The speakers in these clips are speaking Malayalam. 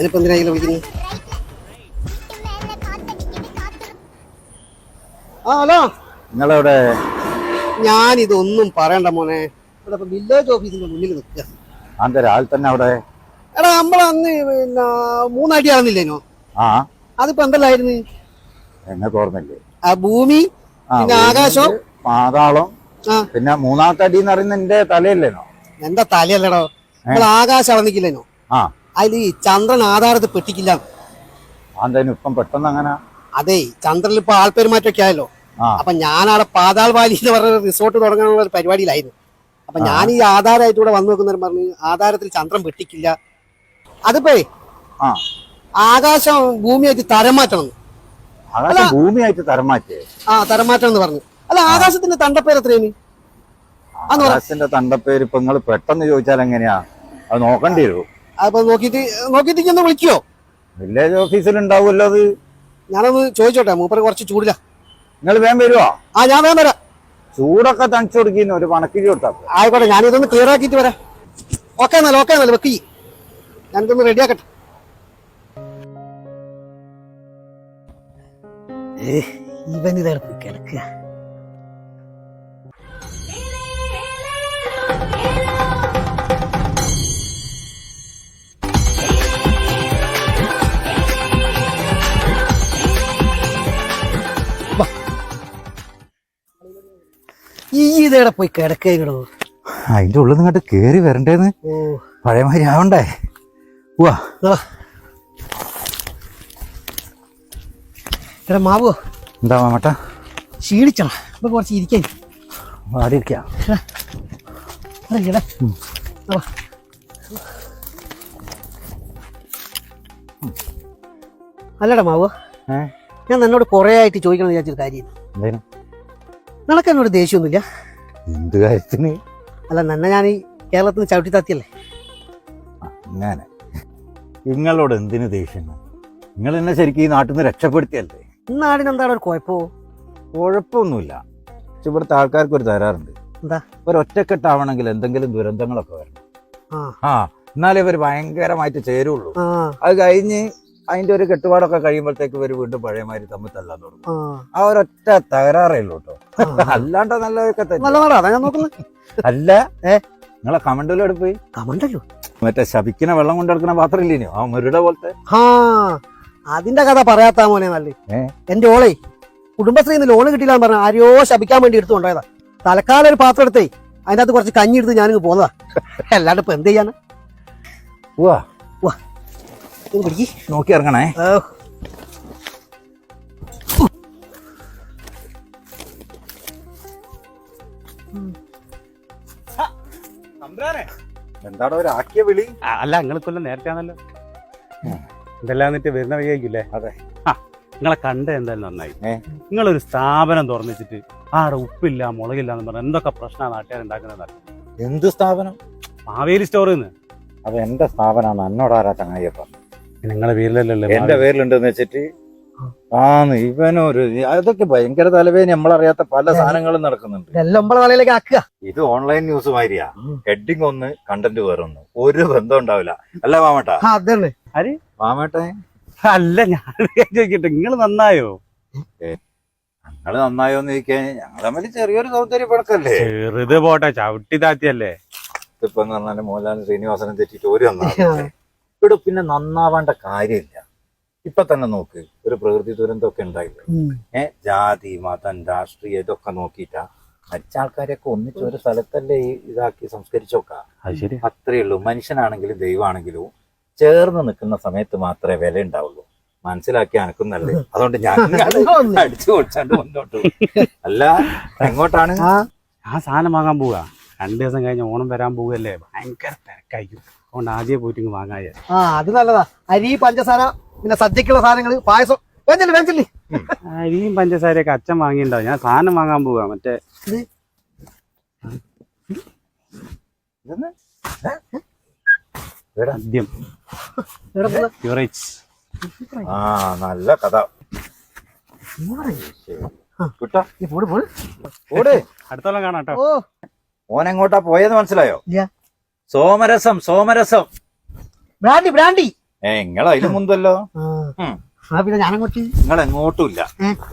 അതിനിപ്പോ എന്തിനാ ഇതിൽ വിളിക്കുന്നത് ആ ഹലോ. നിങ്ങളവിടെ ഞാൻ ഇതൊന്നും പറയണ്ട മോനെ. ഇവിടെ ഇപ്പൊ വില്ലേജ് ഓഫീസിന്റെ മുന്നിൽ നിൽക്കുക അന്റെ രാവിലെ തന്നെ അവിടെ? എടാ നമ്മളന്ന് പിന്നെ മൂന്നടി ആവുന്നില്ലേനോ ആ. അതിപ്പോ എന്തല്ലായിരുന്നു? എന്നെ തോർന്നില്ലേ ആ ഭൂമി ആ, പിന്നെ ആകാശം. പാതാളം ആ. പിന്നെ മൂന്നാമത്തെ അടി എന്ന് പറയുന്നത് എന്റെ തലയല്ലേനോ? എന്താ തലയല്ലടോ? നമ്മൾ ആകാശം അളന്നിക്കില്ലേനോ ആ. അതിൽ ഈ ചന്ദ്രൻ ആധാരത്തിൽ പെട്ടിക്കില്ല. അന്തേനും ഇപ്പം പെട്ടെന്ന് അങ്ങനെ. അതെ ചന്ദ്രനിൽ ഇപ്പൊ ഒക്കെ ആയല്ലോ. അപ്പൊ ഞാനവിടെ പാതാൾ വാലി എന്ന് പറഞ്ഞ റിസോർട്ട് തുടങ്ങാനുള്ള ഒരു പരിപാടിയിലായിരുന്നു. അപ്പൊ ഞാൻ ഈ ആധാരമായിട്ട് ഇവിടെ വന്നു നോക്കുന്നവരും പറഞ്ഞു ആധാരത്തിൽ ചന്ദ്രൻ വെട്ടിക്കില്ല അതിപ്പോ ആകാശം ഭൂമിയായിട്ട് തരം മാറ്റണം ഭൂമിയായിട്ട് തരം മാറ്റേ ആ തരം മാറ്റം എന്ന് പറഞ്ഞു. അല്ല ആകാശത്തിന്റെ തണ്ടപ്പേര് എത്രയാണ്. ആകാശത്തിന്റെ തണ്ടപ്പേര് ഇപ്പൊ നിങ്ങൾ പെട്ടെന്ന് ചോദിച്ചാൽ എങ്ങനെയാ? അത് നോക്കേണ്ടി വരും. അപ്പൊ നോക്കിയിട്ട് നോക്കിയിട്ട് ഒന്ന് വിളിക്കോ. വില്ലേജ് ഓഫീസിൽ ഉണ്ടാവുമല്ലോ അത്. ഞാനൊന്ന് ചോദിച്ചോട്ടെ മൂപ്പര് കുറച്ച് ചൂടില്ല നിങ്ങൾ വേഗം വരുവോ? ആ ഞാൻ വേഗം വരാം. ചൂടൊക്കെ തണിച്ചു കൊടുക്കുന്നു ഒരു പണക്കിരി കൊടുത്താ. ആയിക്കോട്ടെ ഞാനിതൊന്ന് ക്ലിയർ ആക്കിയിട്ട് വരാം. ഓക്കെ എന്നാലും ഓക്കെ എന്നാലും വെക്കി. ഞാനിതൊന്ന് റെഡിയാക്കട്ടെ ഇവൻ ഇതെടുത്ത് കിടക്കുക. ഇതേടെ പോയി കിടക്കോ അതിന്റെ ഉള്ളിൽ നിങ്ങോട്ട് കേറി വരണ്ടേന്ന്? പഴയമാതിരി ആവണ്ടേ? ആ. എടാ മാവോ. എന്താ മാമട്ട? ക്ഷീണിച്ചടാ ഇപ്പൊ കുറച്ച് ഇരിക്കാൻ. ആടി ഇരിക്കാം. അല്ലടാ മാവ്. ഞാൻ നിന്നോട് കുറേ ആയിട്ട് ചോദിക്കണം വിചാരിച്ചൊരു കാര്യം നിനക്ക് എന്നോട് ദേഷ്യമൊന്നുമില്ല? എന്ത് കാര്യത്തിന്? അല്ല നന്നെ ഞാൻ ഈ കേരളത്തിൽ നിന്ന് ചവിട്ടി താത്തിയല്ലേ? അങ്ങനെ. നിങ്ങളോട് എന്തിനു ദേഷ്യം? നിങ്ങൾ എന്നെ ശരിക്കും ഈ നാട്ടിൽ നിന്ന് രക്ഷപ്പെടുത്തിയല്ലേ? നാടിന് എന്താണ് ഒരു കുഴപ്പമോ കുഴപ്പമൊന്നുമില്ല. പക്ഷെ ഇവിടുത്തെ ആൾക്കാർക്ക് ഒരു തരാറുണ്ട് എന്താ? ഒരു ഒറ്റക്കെട്ടാവണമെങ്കിൽ എന്തെങ്കിലും ദുരന്തങ്ങളൊക്കെ വരണം. ആ. എന്നാലേ ഇവർ ഭയങ്കരമായിട്ട് ചേരുള്ളൂ. അത് കഴിഞ്ഞ് അതിന്റെ ഒരു കെട്ടുപാടൊക്കെ കഴിയുമ്പോഴത്തേക്ക് ഇവർ വീണ്ടും പഴയമാതിരി തമ്മിൽ തല്ലാൻ തുടങ്ങും. ആ. ഒരൊറ്റ തകരാറേ ഉള്ളൂ കേട്ടോ. അല്ലാണ്ട് നല്ലതൊക്കെ അല്ല ഏ? നിങ്ങളെ കമണ്ടല്ലോ പോയി. കമണ്ടല്ലോ മറ്റേ ശപിക്കുന്ന വെള്ളം കൊണ്ടെടുക്കുന്ന പാത്രം ഇല്ലേനോ ആ മുരുടെ പോലത്തെ. അതിന്റെ കഥ പറയാത്ത മോനെ നല്ല. എന്റെ ഓളെ കുടുംബശ്രീന്ന് ലോണ് കിട്ടിയില്ലാന്ന് പറഞ്ഞ ആരെയോ ശബിക്കാൻ വേണ്ടി എടുത്തു കൊണ്ടുപോയതാ. തലക്കാലം ഒരു പാത്രം എടുത്തേ അതിന്റെ അകത്ത് കുറച്ച് കഞ്ഞി എടുത്ത് ഞാനിങ്ങ് പോന്നതാ. അല്ലാണ്ട് ഇപ്പൊ എന്ത് ചെയ്യാനാ? ഉവാ ഇത് പിടിക്ക്. നോക്കി ഇറങ്ങണേ. എന്താടോ ഒരു ആക്കിയ വിളി? അല്ല നിങ്ങൾ കൊല്ലം നേരത്തെ ആണല്ലോ ഇതെല്ലാം എന്നിട്ട് വരുന്ന വഴിയായിരിക്കില്ലേ? അതെ. നിങ്ങളെ കണ്ട എന്തായാലും നന്നായി? നിങ്ങളൊരു സ്ഥാപനം തുറന്നിച്ചിട്ട് ആടെ ഉപ്പില്ല മുളകില്ല എന്ന് പറഞ്ഞാൽ എന്തൊക്കെ പ്രശ്നമാണ് നാട്ടുകാർ ഉണ്ടാക്കുന്നത് എന്ത് സ്ഥാപനം? മാവേലി സ്റ്റോറിൽ നിന്ന് അത് എന്റെ സ്ഥാപനമാണ് എന്നോടാരാ ആരാ ചങ്ങായിയപ്പ നിങ്ങളെ പേരിലല്ലേ എന്റെ പേരിലുണ്ടെന്ന് വെച്ചിട്ട് ആന്ന് ഇവനൊരു അതൊക്കെ ഭയങ്കര തലവേദന. നമ്മളറിയാത്ത പല സാധനങ്ങളും നടക്കുന്നുണ്ട്. തലയിലേക്ക് ആക്കുക. ഇത് ഓൺലൈൻ ന്യൂസ് മാതിരിയാ. ഹെഡിങ് ഒന്ന് കണ്ടന്റ് വേറൊന്ന് ഒരു ബന്ധം ഉണ്ടാവില്ല. അല്ല മാമേട്ടാ. മാമേട്ടെ. അല്ല ഞാൻ ചോദിക്കട്ടെ. നിങ്ങൾ നന്നായോ? ഞങ്ങൾ നന്നായോന്ന് ചോദിക്കാൻ ഞങ്ങൾ തമ്മിൽ ചെറിയൊരു സൗന്ദര്യ പഴക്കല്ലേ ചെറുത് പോട്ടെ ചവിട്ടി താത്തിയല്ലേ? ഇപ്പൊ എന്ന് പറഞ്ഞാൽ മോഹൻലാൽ ശ്രീനിവാസനും തെറ്റിട്ട് ഒരു നന്നാവും ഇവിടെ പിന്നെ നന്നാവേണ്ട കാര്യമില്ല. ഇപ്പൊ തന്നെ നോക്ക് ഒരു പ്രകൃതി ദുരന്തമൊക്കെ ഉണ്ടായില്ലേ? ഏഹ് ജാതി മതം രാഷ്ട്രീയം ഇതൊക്കെ നോക്കിയിട്ടാ മരിച്ച ആൾക്കാരെയൊക്കെ ഒന്നിച്ച് ഒരു സ്ഥലത്തല്ലേ ഈ ഇതാക്കി സംസ്കരിച്ചോക്കാം? അത്രയേ ശരി അത്രേ ഉള്ളൂ. മനുഷ്യനാണെങ്കിലും ദൈവമാണെങ്കിലും ചേർന്ന് നിൽക്കുന്ന സമയത്ത് മാത്രമേ വില ഉണ്ടാവുള്ളൂ. മനസ്സിലാക്കി നല്ലത്. അതുകൊണ്ട് ഞാൻ അടിച്ചു പൊളിച്ചാണ്ട് മുന്നോട്ട് അല്ല എങ്ങോട്ടാണ്? ആ. ആ സാധനം വാങ്ങാൻ പോവാ. രണ്ടു ദിവസം കഴിഞ്ഞ് ഓണം വരാൻ പോവല്ലേ ഭയങ്കര തിരക്കായിരിക്കും. അതുകൊണ്ട് ആദ്യം പോയിട്ട് ഇങ്ങ് വാങ്ങാൻ ആ അത് നല്ലതാ. അരി പഞ്ചസാര പിന്നെ സദ്യക്കുള്ള സാധനങ്ങൾ പായസം. വേഞ്ചല്ലേ വേഞ്ചല്ലേ അരിയും പഞ്ചസാരയൊക്കെ അച്ഛൻ വാങ്ങിയിട്ടുണ്ടാവും. ഞാൻ സാധനം വാങ്ങാൻ പോവാ മറ്റേ. ഇതെന്ന്? ഏ? എടാ, മദ്യം എവിടെ പോവാ? യുറേജ് ആ നല്ല കഥ. അടുത്തോളം കാണാം കേട്ടോ. ഓ. ഓൻ എങ്ങോട്ടാ പോയെന്ന് മനസ്സിലായോ? സോമരസം സോമരസം. ബ്രാൻഡി ബ്രാൻഡി ഏ നിങ്ങൾ അതിന് മുന്തല്ലോ. പിന്നെ ഞാനങ്ങോട്ട്. നിങ്ങൾ എങ്ങോട്ടും ഇല്ല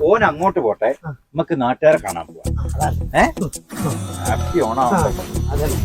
ഓൻ അങ്ങോട്ട് പോട്ടെ നമുക്ക് നാട്ടുകാരെ കാണാൻ പോവാം. ഏ? ഹാപ്പി അതന്നെ